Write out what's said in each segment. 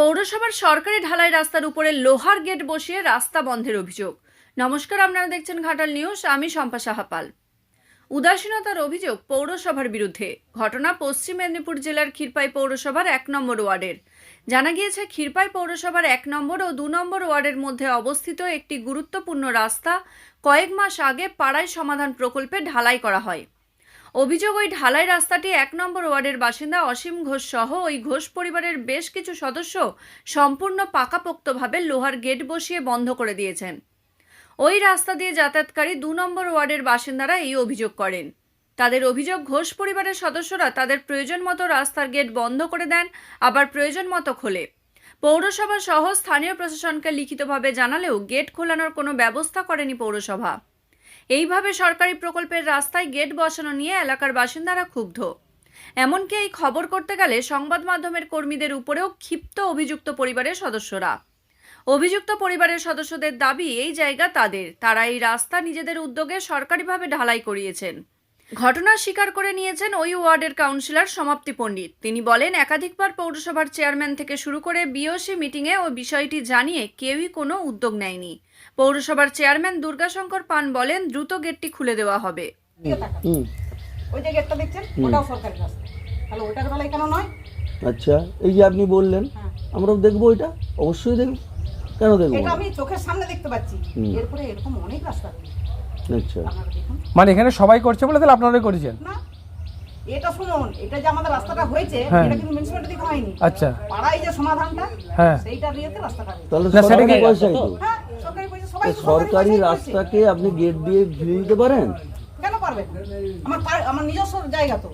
পৌরসভার সরকারি ঢালাই রাস্তার উপরে লোহার গেট বসিয়ে রাস্তা বন্ধের অভিযোগ। নমস্কার, আপনারা দেখছেন ঘাটাল নিউজ। আমি শম্পা সাহাপাল। উদাসীনতার অভিযোগ পৌরসভার বিরুদ্ধে। ঘটনা পশ্চিম মেদিনীপুর জেলার ক্ষীরপাই পৌরসভার এক নম্বর ওয়ার্ডের। জানা গিয়েছে, ক্ষীরপাই পৌরসভার এক নম্বর ও দু নম্বর ওয়ার্ডের মধ্যে অবস্থিত একটি গুরুত্বপূর্ণ রাস্তা কয়েক মাস আগে পাড়ায় সমাধান প্রকল্পে ঢালাই করা হয়। অভিযোগ, ওই ঢালাই রাস্তাটি এক নম্বর ওয়ার্ডের বাসিন্দা অসীম ঘোষ সহ ওই ঘোষ পরিবারের বেশ কিছু সদস্য সম্পূর্ণ পাকাপোক্তভাবে লোহার গেট বসিয়ে বন্ধ করে দিয়েছেন। ওই রাস্তা দিয়ে যাতায়াতকারী দু নম্বর ওয়ার্ডের বাসিন্দারা এই অভিযোগ করেন। তাদের অভিযোগ, ঘোষ পরিবারের সদস্যরা তাদের প্রয়োজন মতো রাস্তার গেট বন্ধ করে দেন, আবার প্রয়োজন মতো খোলে। পৌরসভা সহ স্থানীয় প্রশাসনকে লিখিতভাবে জানালেও গেট খোলানোর কোনো ব্যবস্থা করেনি পৌরসভা। এইভাবে সরকারি প্রকল্পের রাস্তায় গেট বসানো নিয়ে এলাকার বাসিন্দারা ক্ষুব্ধ। এমনকি এই খবর করতে গেলে সংবাদ মাধ্যমের কর্মীদের উপরেও ক্ষিপ্ত অভিযুক্ত পরিবারের সদস্যরা। অভিযুক্ত পরিবারের সদস্যদের দাবি, এই জায়গা তাদের। তারা এই রাস্তা নিজেদের উদ্যোগে সরকারিভাবে ঢালাই করিয়েছেন। ঘটনা স্বীকার করে নিয়েছেন ওই ওয়ার্ডের কাউন্সিলর সমাপ্তি পণ্ডিত। তিনি বলেন একাধিকবার পৌরসভার চেয়ারম্যান থেকে শুরু করে বিওসি মিটিংয়ে ওই বিষয়টি জানিয়ে কেউই কোনো উদ্যোগ নেয়নি। পৌরসভার চেয়ারম্যান দুর্গাশঙ্কর পান বলেন দ্রুত গেটটি খুলে দেওয়া হবে। ওই যে গেটটা দেখছেন? ওটাও সরকারি রাস্তা তাহলে ওটার বেলায় কেন নয়? আচ্ছা এই যে আপনি বললেন হ্যাঁ। আমরাও দেখব এটা অবশ্যই দেখব। কেন দেখব এটা আমি চোখের সামনে দেখতে পাচ্ছি। এরপরে এরকম অনেক রাস্তা। আচ্ছা। মানে এখানে সবাই করছে বলে তাহলে আপনারাই করেছেন? না এটা শুনুন এটা যে আমাদের রাস্তাটা হয়েছে হ্যাঁ। এটা কিন্তু মিউনিসিপালিটি থেকে হয়নি। আচ্ছা। পাড়ায় যে সমাধানটা হ্যাঁ। সেইটা দিয়েতে রাস্তাটা। তাহলে সেটা সরকারি কি- হ্যাঁ সরকারি পয়সা সরকারি রাস্তাকে আপনি গেট দিয়ে ঘিরে দিতে পারেন? কেন পারবেন? আমার আমার নিজস্ব জায়গা তো।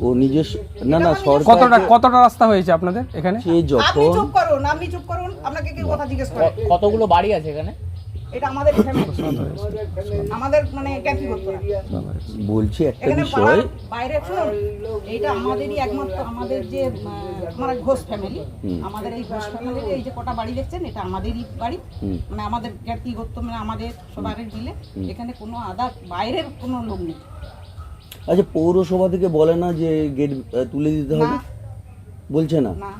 ও নিজস্ব না না এটা কতটা সরকার কতটা রাস্তা হয়েছে আপনাদের এখানে? সে আপনি চুপ করুন আপনি চুপ করুন আপনাকে কি কথা জিজ্ঞেস করে কতগুলো বাড়ি আছে এখানে? এটা আমাদের। আমাদের মানে করতো না বলছি একটা বিষয়। বাইরে শুনুন এইটা আমাদেরই একমাত্র আমাদের যে আমার ঘোষ ফ্যামিলি আমাদের এই ঘোষ ফ্যামিলির এই যে কটা বাড়ি দেখছেন এটা আমাদেরই বাড়ি। মানে আমাদের জ্ঞাতি করতো মানে আমাদের সবারের মিলে। এখানে কোনো আদার বাইরের কোনো লোক নেই। আচ্ছা পৌরসভা থেকে বলে না যে গেট তুলে দিতে হবে? বলছে না? না।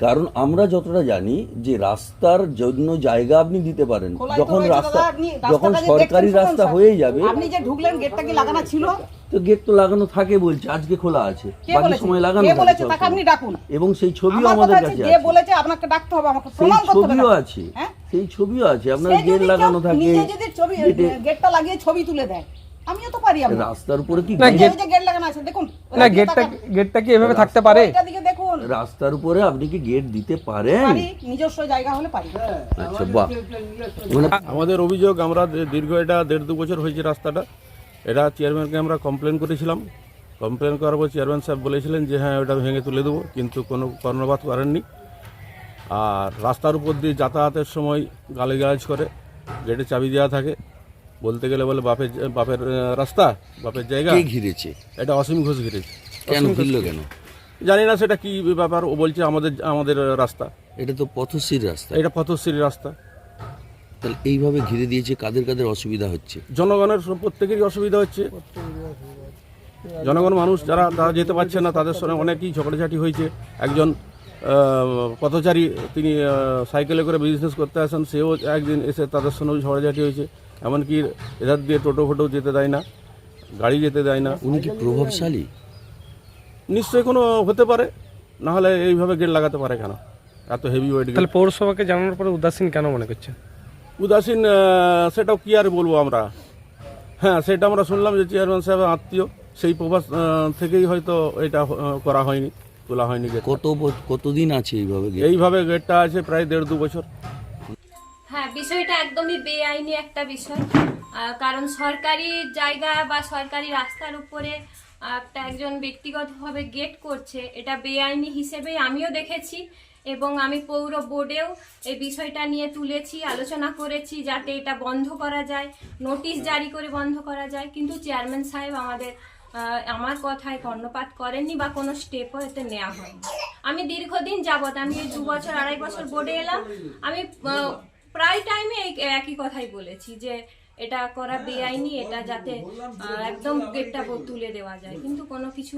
কারণ আমরা যতটা জানি যে রাস্তার জন্য জায়গা আপনি দিতে পারেন। যখন রাস্তা যখন সরকারি রাস্তা হয়ে যাবে আপনি যে ঢুকলেন গেটটা কি লাগানো ছিল? তো গেট তো লাগানো থাকে বলছে আজকে খোলা আছে। বাকি সময় লাগানো কে থাকে বলেছে? তাকে আপনি ডাকুন। এবং সেই ছবিও আমাদের কথা আছে কাছে যে বলেছে আপনাকে ডাকতে হবে আমাকে প্রমাণ করতে হবে। ছবিও আছে। হ্যাঁ? সেই ছবিও আছে। আপনার গেট লাগানো থাকে নিজে যদি ছবি গেটটা লাগিয়ে ছবি তুলে দেয় আমিও তো পারি আমরা রাস্তার উপরে কি গেট- লাগানো আছে দেখুন না গেটটা গেটটা কি এভাবে থাকতে পারে? ওইটার দিকে রাস্তার উপরে আপনি কি গেট দিতে পারেন? নিজস্ব জায়গা হলে পারি। আচ্ছা বাহ। মানে আমাদের অভিযোগ আমরা দীর্ঘ এটা দেড় দু বছর হয়েছে রাস্তাটা। এটা চেয়ারম্যানকে আমরা কমপ্লেন করেছিলাম। কমপ্লেন করার পর চেয়ারম্যান সাহেব বলেছিলেন যে হ্যাঁ ওটা ভেঙে তুলে দেবো। কিন্তু কোনো কর্ণপাত করেননি। আর রাস্তার উপর দিয়ে যাতায়াতের সময় গালিগালাজ করে গেটে চাবি দেওয়া থাকে। বলতে গেলে বলে বাপের বাপের রাস্তা বাপের জায়গা। কে ঘিরেছে? এটা অসীম ঘোষ ঘিরেছে। কেন ঘিরলো কেন? জানি না সেটা কি ব্যাপার ও বলছে আমাদের আমাদের রাস্তা। এটা তো পথশ্রীর রাস্তা। এটা পথশ্রী রাস্তা। তাহলে এইভাবে ঘিরে দিয়েছে কাদের কাদের অসুবিধা হচ্ছে? জনগণের প্রত্যেকেরই অসুবিধা হচ্ছে। জনগণ মানুষ যারা তারা যেতে পারছে না তাদের সঙ্গে অনেকই ঝগড়াঝাটি হয়েছে। একজন পথচারী তিনি সাইকেলে করে বিজনেস করতে আসেন সেও একদিন এসে তাদের সঙ্গেও ঝগড়াঝাটি হয়েছে। এমনকি এধার দিয়ে টোটো ফোটো যেতে দেয় না গাড়ি যেতে দেয় না। উনি কি প্রভাবশালী? নিশ্চয়ই কোনো হতে পারে না হলে এইভাবে গেট লাগাতে পারে কেন? এত হেভি ওয়েট তাহলে পৌরসভাকে জানানোর পরে উদাসীন কেন মনে করছেন? উদাসীন সেটাও কি আর বলব আমরা? হ্যাঁ সেটা আমরা শুনলাম যে চেয়ারম্যান সাহেব আত্মীয় সেই প্রভাস থেকেই হয়তো এটা করা হয়নি তোলা হয়নি কত ব- কতদিন আছে এইভাবে? এইভাবে গেটটা আছে প্রায় দেড় দু বছর। হ্যাঁ বিষয়টা একদমই বেআইনি একটা বিষয়। কারণ সরকারি জায়গা বা সরকারি রাস্তার উপরে একটা একজন ব্যক্তিগতভাবে গেট করছে। এটা বেআইনি হিসেবেই আমিও দেখেছি এবং আমি পৌর বোর্ডেও এই বিষয়টা নিয়ে তুলেছি, আলোচনা করেছি যাতে এটা বন্ধ করা যায় নোটিশ জারি করে বন্ধ করা যায়। কিন্তু চেয়ারম্যান সাহেব আমাদের আমার কথায় কর্ণপাত করেননি বা কোনো স্টেপও এতে নেওয়া হয়নি। আমি দীর্ঘদিন যাবৎ, আমি এই দু বছর, আড়াই বছর বোর্ডে এলাম। আমি প্রায় টাইমে একই কথাই বলেছি যে এটা করা বেআইনি এটা যাতে একদম গেটটা তুলে দেওয়া যায়। কিন্তু কোনো কিছু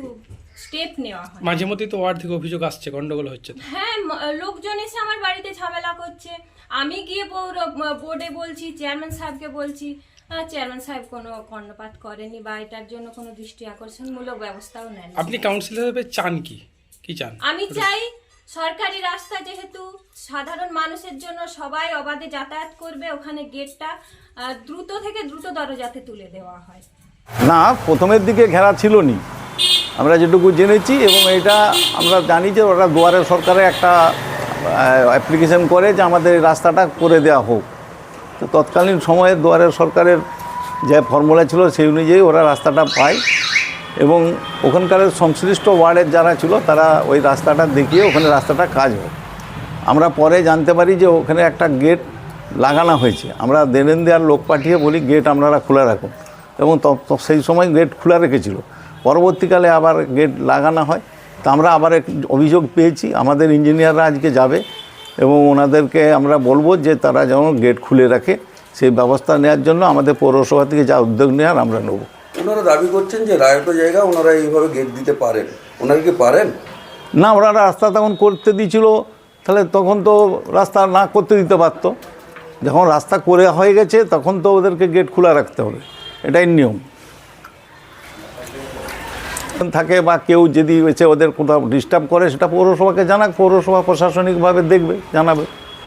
স্টেপ নেওয়া হয় মাঝে মধ্যেই তো ওয়ার্ড থেকে অভিযোগ আসছে গন্ডগোল হচ্ছে হ্যাঁ লোকজন এসে আমার বাড়িতে ঝামেলা করছে। আমি গিয়ে পৌর বোর্ডে বলছি চেয়ারম্যান সাহেবকে বলছি চেয়ারম্যান সাহেব কোনো কর্ণপাত করেনি বা এটার জন্য কোনো দৃষ্টি আকর্ষণমূলক ব্যবস্থাও নেন আপনি কাউন্সিলর হিসেবে চান কি? কি চান? আমি চাই সরকারি রাস্তা যেহেতু সাধারণ মানুষের জন্য সবাই অবাধে যাতায়াত করবে, ওখানে গেটটা দ্রুত থেকে দ্রুততর যাতে তুলে দেওয়া হয়। না, প্রথমের দিকে ঘেরা ছিল নি আমরা যেটুকু জেনেছি এবং এটা আমরা জানি যে ওরা দুয়ারে সরকারে একটা অ্যাপ্লিকেশন করে যে আমাদের রাস্তাটা করে দেওয়া হোক। তো তৎকালীন সময়ে দুয়ারে সরকারের যে ফর্মুলা ছিল সেই অনুযায়ী ওরা রাস্তাটা পায়। এবং ওখানকার সংশ্লিষ্ট ওয়ার্ডের যারা ছিল, তারা ওই রাস্তাটা দেখিয়ে ওখানে রাস্তাটা কাজ হয় আমরা পরে জানতে পারি যে ওখানে একটা গেট লাগানো হয়েছে। আমরা দেনেন দেওয়ার লোক পাঠিয়ে বলি, গেট আপনারা খোলা রাখুন। এবং সেই সময় গেট খোলা রেখেছিল। পরবর্তীকালে আবার গেট লাগানো হয়। তা আমরা আবার এক অভিযোগ পেয়েছি, আমাদের ইঞ্জিনিয়াররা আজকে যাবে এবং ওনাদেরকে আমরা বলব যে তারা যেন গেট খুলে রাখে। সেই ব্যবস্থা নেওয়ার জন্য আমাদের পৌরসভা থেকে যা উদ্যোগ নেওয়ার আমরা নেব। ওনারা দাবি করছেন যে রায়ত জায়গা ওনারা এইভাবে গেট দিতে পারেন। ওনারা কি পারেন? না, ওরা রাস্তা তখন করতে দিয়েছিল, তাহলে তখন তো রাস্তা না করতে দিতে পারতো। যখন রাস্তা করে হয়ে গেছে, তখন তো ওদেরকে গেট খোলা রাখতে হবে। এটাই নিয়ম। থাকে বা কেউ যদি ওদের কোথাও ডিস্টার্ব করে, সেটা পৌরসভাকে জানাক, পৌরসভা প্রশাসনিকভাবে দেখবে, জানাবে।